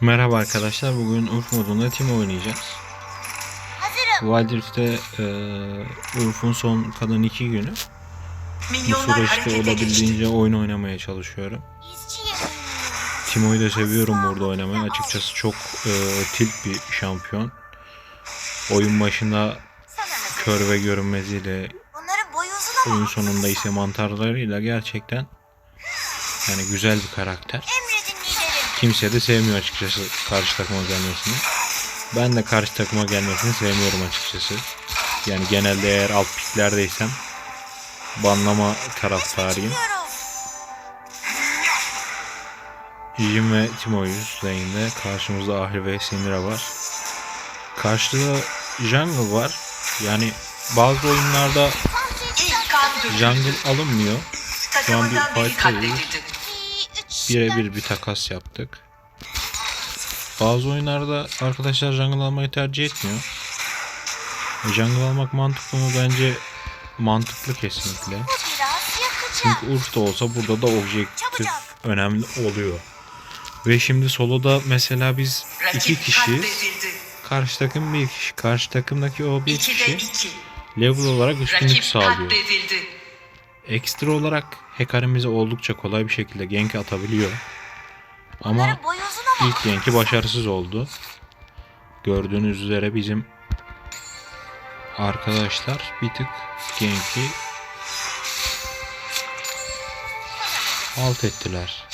Merhaba arkadaşlar. Bugün Urf modunda Team oynayacağız. Hazırım. Wild Rift'te eee Urf'un son kalan iki günü. Bu Milyonlar süreçte olabildiğince oyun oynamaya çalışıyorum. Timo'yu da seviyorum burada oynamayı. Açıkçası çok eee tilt bir şampiyon. Oyun başında kör ve görünmeziyle, oyun sonunda ise mantarlarıyla gerçekten yani güzel bir karakter. Kimse de sevmiyor açıkçası karşı takıma gelmesini. Ben de karşı takıma gelmesini sevmiyorum açıkçası. Yani genelde eğer alt piklerdeysem banlama taraftarıyım. Jim ve Timo'yuz lane'de. Karşımızda Ahri ve Syndra var. Karşıda Jungle var. Yani bazı oyunlarda. Jungle alınmıyor. Şu an bir Takımından biri Birebir bir takas yaptık. Bazı oyunlarda arkadaşlar jungle almayı tercih etmiyor. Jungle almak mantıklı mı? Bence mantıklı kesinlikle. Çünkü Urf'ta olsa burada da objektif önemli oluyor. Ve şimdi soloda mesela biz iki kişi, karşı takım bir kişi. Karşı takımdaki o bir kişi iki. level olarak üstünlük Rakip sağlıyor. Ekstra olarak Hecarim'imize oldukça kolay bir şekilde gank atabiliyor. Ama İlk genki başarısız oldu. Gördüğünüz üzere bizim arkadaşlar bir tık genki alt ettiler.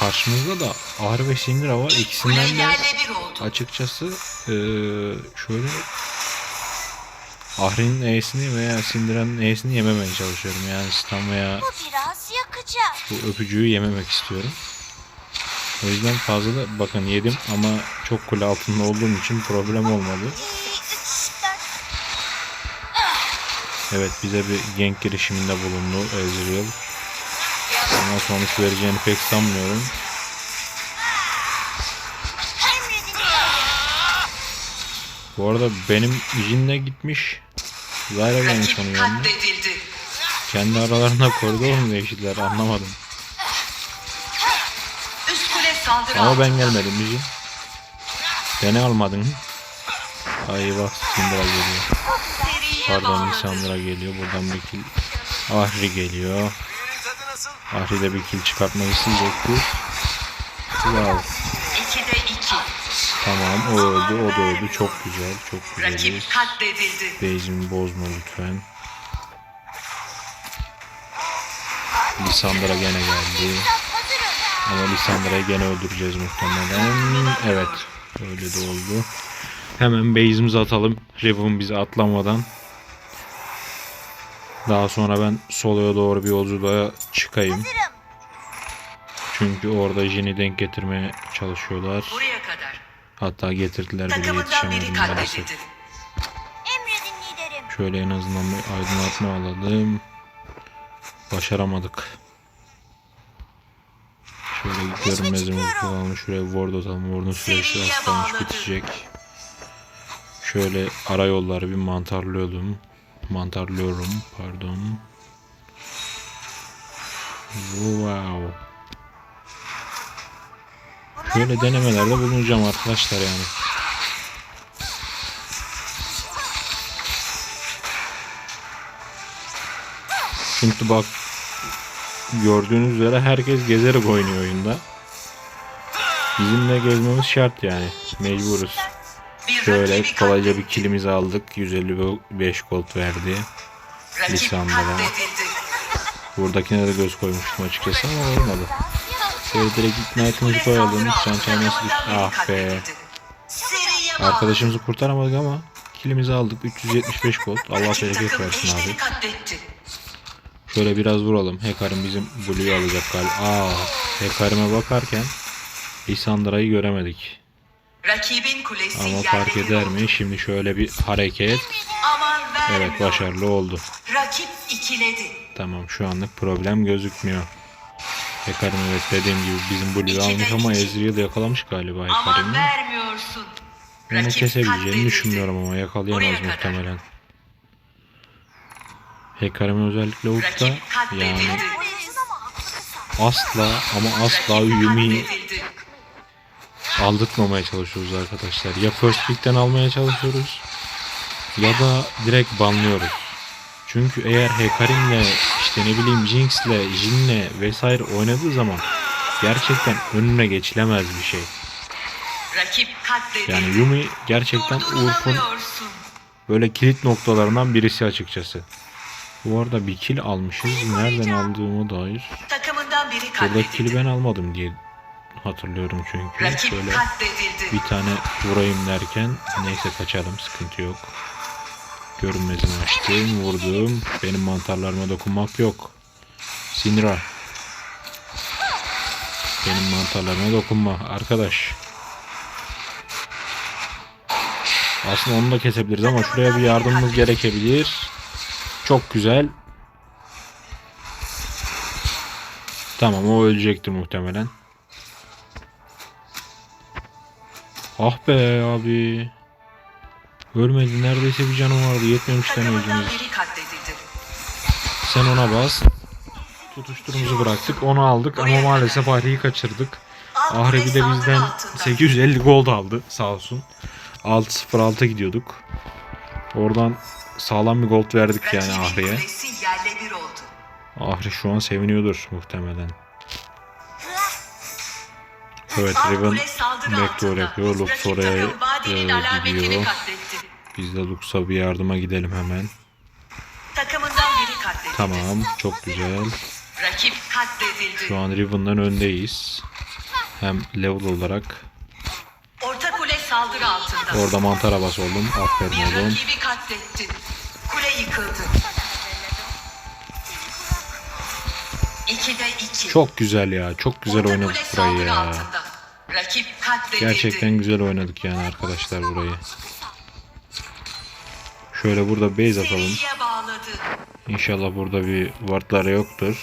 Karşımızda da Ağrı ve Syndra var. İkisinden de açıkçası şöyle Ahri'nin E'sini veya Syndra'nın E'sini yememeye çalışıyorum. Yani stun veya bu biraz bu öpücüğü yememek istiyorum. O yüzden fazla da bakın yedim ama çok kule altında olduğum için problem olmadı. İki, üç, dört. Evet bize bir gank girişiminde bulundu Ezreal. Ama sonuç vereceğini pek sanmıyorum. Bu arada benim Jin'le gitmiş. Zyra gelmiş onun yanına. Kendi aralarında koridor mu değiştiler anlamadım. Üst kule saldırı Ama ben gelmedim Jin. Beni almadın. Ay bak Syndra geliyor. Pardon. Lisandra geliyor. Buradan bir kill. Ahri geliyor. Ahri de bir kill çıkartmak isteyecekti. Wow. Tamam o öldü. O da öldü. Çok güzel. Çok güzeliz. Rakip katledildi. Base'imi bozma lütfen. Lisandra gene geldi. Ama Lisandra'yı gene öldüreceğiz muhtemelen. Evet. Öyle de oldu. Hemen base'imizi atalım. Riven bizi atlamadan. Daha sonra ben soloya doğru bir yolculuğa çıkayım. Çünkü orada Jin'i denk getirmeye çalışıyorlar. Buraya. Hatta getirdiler bile Takımından biri yetişemedim maalesef. katledildi. Emredin liderim. Şöyle en azından bir aydınlatma alalım. Başaramadık. Şöyle görünmezim kullanalım. Şuraya ward atalım. Ward'un süresi bağladı. bitecek. Şöyle ara yolları bir mantarlıyorum. Mantarlıyorum. Pardon. Wow. Böyle denemelerde bulunacağım arkadaşlar yani. Çünkü bak gördüğünüz üzere herkes gezerek oynuyor oyunda. Bizim de gezmemiz şart yani. Mecburuz. Şöyle kolayca bir kilimizi aldık. 155 gold verdi. Katledildi. Buradakine de göz koymuştum açıkçası ama olmadı. Şöyle direkt ignite'ımızı Kule koyalım. altında çaynası düştü. Ah be. Arkadaşımızı kurtaramadık ama kilimizi aldık. 375 gold. Allah bereket versin abi. Şöyle biraz vuralım. Hekarim bizim Blue'yu alacak galiba. Aa, Hekarim'e bakarken Lisandra'yı göremedik. Rakibin kulesi Ama fark eder mi? Şimdi şöyle bir hareket. Evet başarılı oldu. Rakip ikiledi. Tamam şu anlık problem gözükmüyor. Hekarim evet dediğim gibi bizim Blue'yu almış ama. Ezreal yakalamış galiba vermiyorsun. Onu kesebileceğini düşünmüyorum ama yakalayamaz muhtemelen. Hekarim'in özellikle katledildi. yani asla ama asla Yumi'yi aldırtmamaya çalışıyoruz arkadaşlar. Ya first pick'ten almaya çalışıyoruz ya da direkt banlıyoruz. Çünkü eğer Hekarim'le işte ne bileyim Jinx'le, Jin'le vesaire oynadığı zaman gerçekten önüne geçilemez bir şey. Rakip. Yani Yumi gerçekten Urf'un böyle kilit noktalarından birisi açıkçası. Bu arada bir kill almışız. Nereden aldığımı dair. Katledildi. kill'i ben almadım diye hatırlıyorum çünkü. Rakip katledildi. bir tane vurayım derken neyse kaçalım sıkıntı yok. Görünmezini açtım vurdum. Benim mantarlarıma dokunmak yok. Sinira. Benim mantarlarıma dokunma arkadaş. Aslında onu da kesebiliriz ama şuraya bir yardımımız gerekebilir. Çok güzel. Tamam o ölecektir muhtemelen. Ah be abi. Ölmedi neredeyse bir canım vardı yetmemiş katledildi. Sen ona bas. Tutuşturumuzu bıraktık onu aldık ama maalesef Ahri'yi kaçırdık. Ahri bir de bizden altında. 850 gold aldı sağ olsun. 6-0-6 gidiyorduk. Oradan sağlam bir gold verdik yani Ahri'ye. Ahri şu an seviniyordur muhtemelen. Evet Riven backdoor yapıyor. Lux oraya e, gidiyor. Biz de Lux'a bir yardıma gidelim hemen. Takımından biri katledildi. Tamam çok güzel. Rakip katledildi. Şu an Riven'dan öndeyiz. Hem level olarak. Orta kule saldırı altında. Orada mantara bas oldum. Aferin Bir oğlum. rakibi katletti. Kule yıkıldı. İkide iki. Çok güzel ya. Çok güzel Orta oynadık kule burayı saldırı ya. altında. Rakip katledildi. Gerçekten güzel oynadık yani arkadaşlar burayı. Şöyle burada base atalım. İnşallah burada bir wardlar yoktur.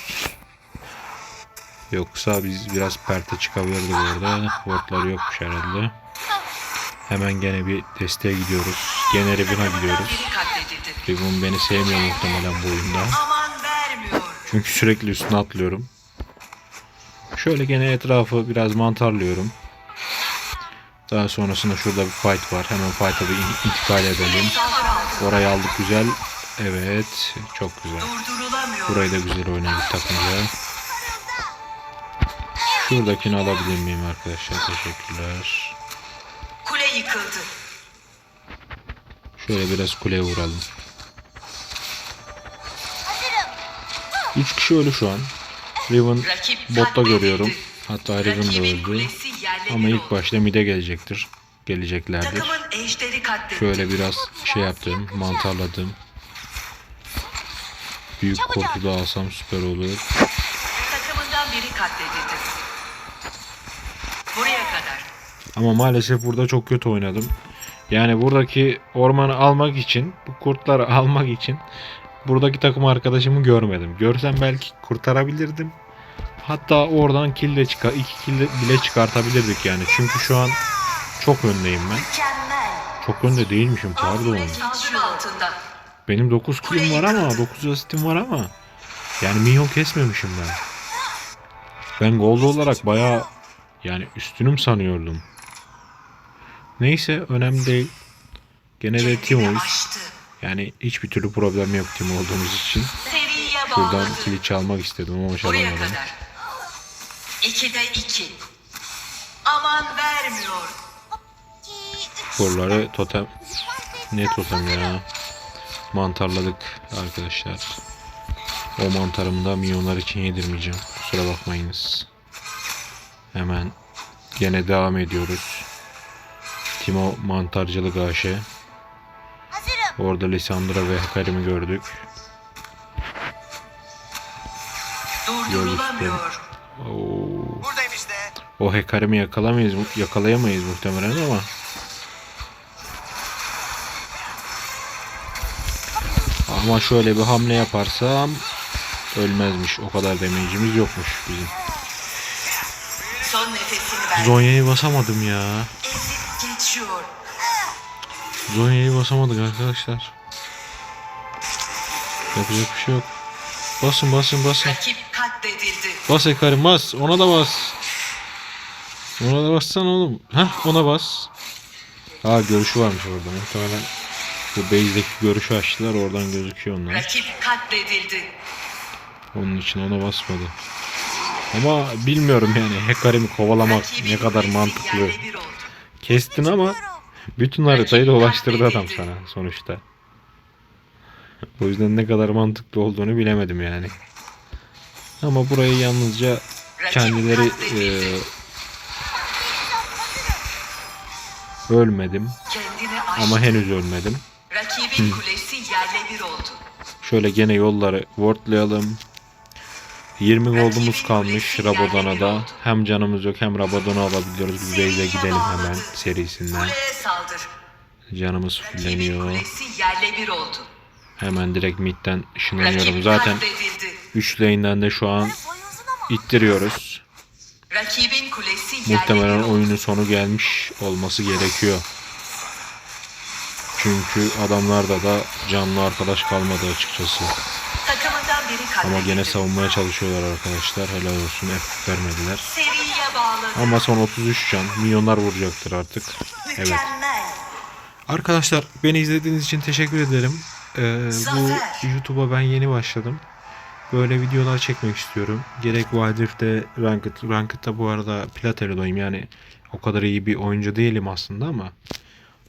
Yoksa biz biraz perte çıkabilirdik orada. Wardlar yokmuş herhalde. Hemen gene bir desteğe gidiyoruz. Gene Takımından gidiyoruz. Riven beni sevmiyor muhtemelen bu oyunda. Çünkü sürekli üstüne atlıyorum. Şöyle gene etrafı biraz mantarlıyorum. Daha sonrasında şurada bir fight var. Hemen fight'a bir in- intikal edelim. Orayı aldık güzel. Evet. Çok güzel. Burayı da güzel oynadık takımca. Şuradakini alabilir miyim arkadaşlar? Teşekkürler. Kule yıkıldı. Şöyle biraz kuleye vuralım. 3 kişi ölü şu an. Riven botta görüyorum. Hatta Riven de öldü. Ama ilk başta mid'e gelecektir. Geleceklerdir. Şöyle biraz şey yaptım. Mantarladım. Büyük korku da alsam süper olur. Takımından biri katledildi. Buraya kadar. Ama maalesef burada çok kötü oynadım. Yani buradaki ormanı almak için, bu kurtları almak için buradaki takım arkadaşımı görmedim. Görsem belki kurtarabilirdim. Hatta oradan kill de çıkar, iki kill bile çıkartabilirdik yani. Çünkü şu an çok öndeyim ben. Çok önde değilmişim pardon. Benim 9 killim var ama 9 asistim var ama yani minyon kesmemişim ben. Ben gold olarak baya yani üstünüm sanıyordum. Neyse önemli değil. Gene de team Kendini oyuz. aştı. Yani hiçbir türlü problem yok team olduğumuz için. Şuradan bağladı. kili çalmak istedim ama çalamadım. İkide iki. Aman vermiyor. Buraları totem ne totem ya. Mantarladık arkadaşlar. O mantarımı da milyonlar için yedirmeyeceğim. Kusura bakmayınız. Hemen gene devam ediyoruz. Timo mantarcılık AŞ. Orada Lisandra ve Hakarim'i gördük. Durdurulamıyor. Oo. O Hekarim'i yakalamayız, yakalayamayız muhtemelen ama Ama şöyle bir hamle yaparsam ölmezmiş. O kadar demeyicimiz yokmuş bizim. Zonya'yı basamadım ya. Zonya'yı basamadık arkadaşlar. Yapacak bir şey yok. Basın basın basın. Bas Hekarim bas. Ona da bas. Ona da bassana oğlum. Hah ona bas. Aa görüşü varmış orada. Muhtemelen bu base'deki görüşü açtılar. Oradan gözüküyor onlar. Rakip katledildi. Onun için ona basmadı. Ama bilmiyorum yani Hecarim'i kovalamak Rakibin ne kadar mantıklı. Kestin ama bütün haritayı dolaştırdı adam sana sonuçta. O yüzden ne kadar mantıklı olduğunu bilemedim yani. Ama burayı yalnızca kendileri e, ölmedim ama henüz ölmedim. Rakibin kulesi yerle bir oldu. Şöyle gene yolları wardlayalım. 20 goldumuz kalmış Rabadon'a Hem canımız yok hem Rabadon'u alabiliyoruz. Biz Seriye gidelim hemen serisinden. Kuleye saldır. Canımız Rakibin fulleniyor. kulesi yerle bir oldu. Hemen direkt midden ışınlanıyorum. Zaten katledildi. 3 lane'den de şu an ittiriyoruz. Rakibin kulesi yerle Muhtemelen oyunun sonu gelmiş olması gerekiyor. Çünkü adamlarda da canlı arkadaş kalmadı açıkçası. Ama gene savunmaya çalışıyorlar arkadaşlar. Helal olsun. F vermediler. Ama son 33 can. Milyonlar vuracaktır artık. Evet. Arkadaşlar beni izlediğiniz için teşekkür ederim. Ee, bu. YouTube'a ben yeni başladım. Böyle videolar çekmek istiyorum. Gerek Wild Rift'te Ranked, Ranked'da bu arada Plat Elo'dayım. Yani o kadar iyi bir oyuncu değilim aslında ama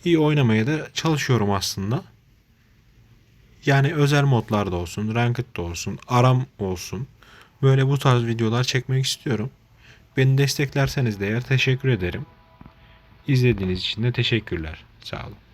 iyi oynamaya da çalışıyorum aslında. Yani özel modlarda olsun, Ranked'da olsun, Aram olsun. Böyle bu tarz videolar çekmek istiyorum. Beni desteklerseniz de eğer teşekkür ederim. İzlediğiniz için de teşekkürler. Sağ olun.